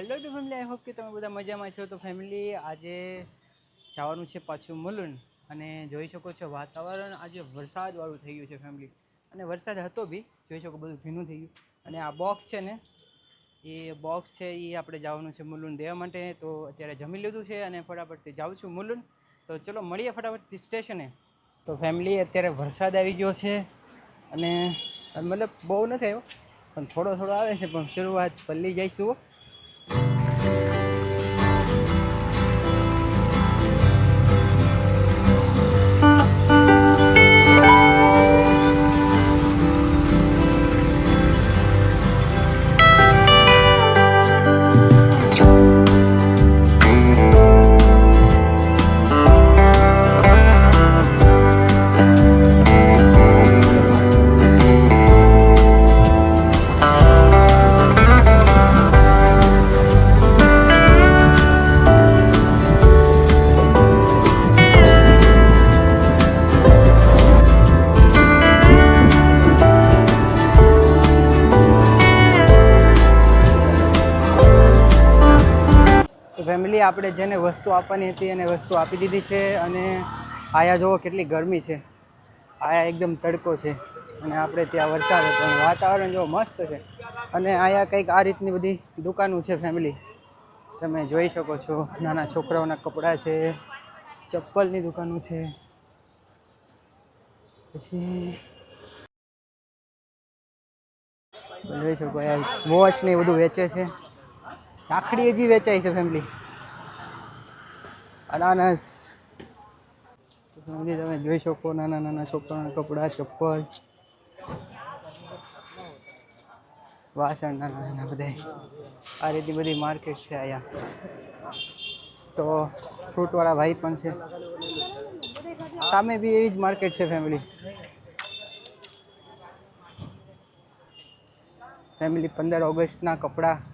Hello to family I hope કે તમે બધા મજામાં છો. તો ફેમિલી આજે જવાનું છે પાછું મુલુન અને જોઈ શકો છો વાતાવરણ. આજે વરસાદવાળું થઈ ગયું છે ફેમિલી અને વરસાદ હતો બી, જોઈ શકો બધું ભીનું થઈ ગયું. અને આ બોક્સ છે ને, એ બોક્સ છે, એ આપણે જવાનું છે મુલુન દેવા માટે. તો અત્યારે જમી લીધું છે અને ફટાફટથી જાઉં છું મુલુન. તો ચલો મળીએ ફટાફટથી સ્ટેશને તો ફેમિલી અત્યારે વરસાદ આવી ગયો છે અને મતલબ બહુ નથી આવ્યો, પણ થોડો થોડો આવે છે, પણ શરૂઆત પલ્લી જઈશું ફેમિલી આપણે જેને વસ્તુ આપવાની હતી એને વસ્તુ આપી દીધી છે અને આયા જુઓ કેટલી ગરમી છે. આયા એકદમ તડકો છે અને આપણે ત્યાં વરસાદ હતો અને વાતાવરણ જો મસ્ત છે. અને આયા કંઈક આ રીતની બધી દુકાનો છે ફેમિલી તમે જોઈ શકો છો નાના છોકરાઓના કપડાં છે, ચપ્પલની દુકાનો છે. પછી જોઈ શકો વોચ ને એ બધું વેચે છે. રાખડી હજી વેચાય છે ફેમિલી અનાનસ. ફેમિલી, તમે જોઈ શકો નાના નાના છોકરાના કપડાં, ચપ્પલ. વાસણ નાના નાના બધા. આ રીતની બધી માર્કેટ છે અહીંયા. તો ફ્રૂટવાળા ભાઈ પણ છે. સામે બી એવી જ માર્કેટ છે ફેમિલી ફેમિલી પંદર ઓગસ્ટના કપડાં.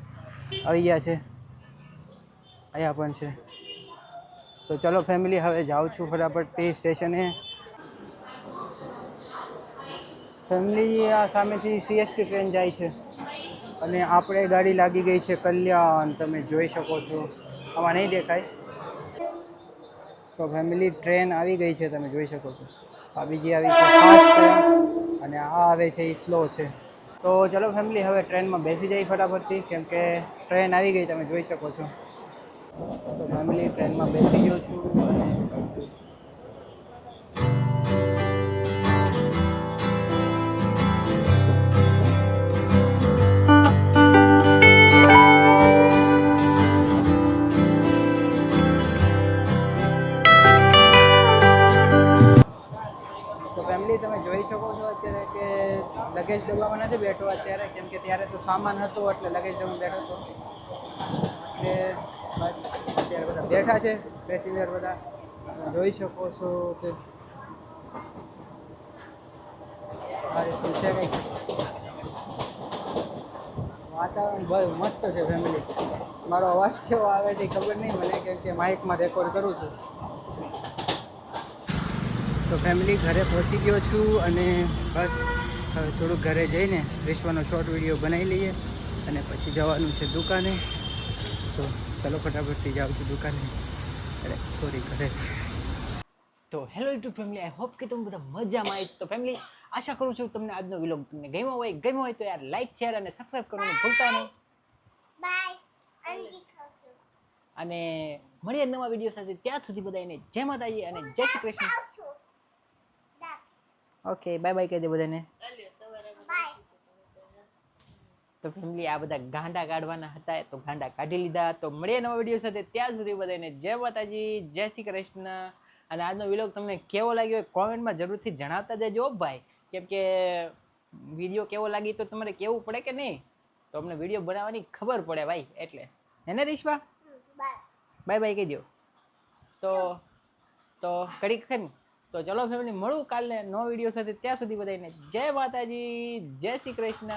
આવી ગયા છે. અહીંયા પણ છે. તો ચલો ફેમિલી હવે જાઉં છું ફટાફટ તે સ્ટેશને ફેમિલી આ સામેથી સીએસટી ટ્રેન જાય છે. અને આપણે ગાડી લાગી ગઈ છે કલ્યાણ. તમે જોઈ શકો છો. આમાં નહીં દેખાય. તો ફેમિલી ટ્રેન આવી ગઈ છે, તમે જોઈ શકો છો. આ બીજી આવી છે. અને આ આવે છે, એ સ્લો છે. તો ચલો ફેમિલી હવે ટ્રેનમાં બેસી જઈ ફટાફટથી, કેમ કે ટ્રેન આવી ગઈ, તમે જોઈ શકો છો. તો ફેમિલી ટ્રેનમાં બેસી ગયો છું અને જોઈ શકો છો અત્યારે કે લગેજ ડબ્બામાં નથી બેઠો અત્યારે, કેમ કે ત્યારે તો સામાન હતો એટલે લગેજ ડબ્બામાં બેઠો હતો. એટલે બસ, અત્યારે બધા બેઠા છે પેસેન્જર બધા. જોઈ શકો છો કે આ રીતનું છે કંઈક. વાતાવરણ બહુ મસ્ત છે ફેમિલી મારો અવાજ કેવો આવે છે ખબર નહીં, મને કેમ કે માઇકમાં રેકોર્ડ કરું છું. તો ફેમિલી ઘરે પહોંચી ગયો છું અને બસ હવે થોડુંક ઘરે જઈને વિશ્વનો શોર્ટ વીડિયો બનાવી લઈએ અને પછી જવાનું છે દુકાને. તો ચલો ફટાફટથી જાઉં છું દુકાને. અરે સોરી ઘરે. તો hello YouTube family I hope કે તમે બધા મજામાં આવીશ તો ફેમિલી આશા કરું છું તમને આજનો વિલોગ તમને ગમ્યો હોય. ગમ્યો હોય તો યાર લાઈક શેર અને સબસ્ક્રાઈબ કરવાનું ભૂલતા નહીં. બાય અને મળીએ નવા વીડિયો સાથે. ત્યાં સુધી બધાને જય માતાજી અને જય Shri Krishna. Okay bye bye કહી દે બધાને તો ફેમિલી આ બધા ગાંડા કાઢવાના હતા તો ગાંડા કાઢી લીધા. તો મળીએ નવા વીડિયો સાથે. ત્યાં સુધી બધાને જય માતાજી જય શ્રી કૃષ્ણ. અને આજનો વિલોગ તમને કેવો લાગ્યો કોમેન્ટમાં જરૂરથી જણાવતા જજો ભાઈ. કેમ કે વીડિયો કેવો લાગી તો તમારે કેવું પડે કે નહીં? તો અમને વીડિયો બનાવવાની ખબર પડે ભાઈ એટલે. હે ને રીશ્વા? બાય બાય કહી કહેજો. તો તો કડી ખરી. તો ચલો ફેમિલી મળું કાલે નો વીડિયો સાથે. ત્યાં સુધી બધાને જય માતાજી, જય શ્રી કૃષ્ણ.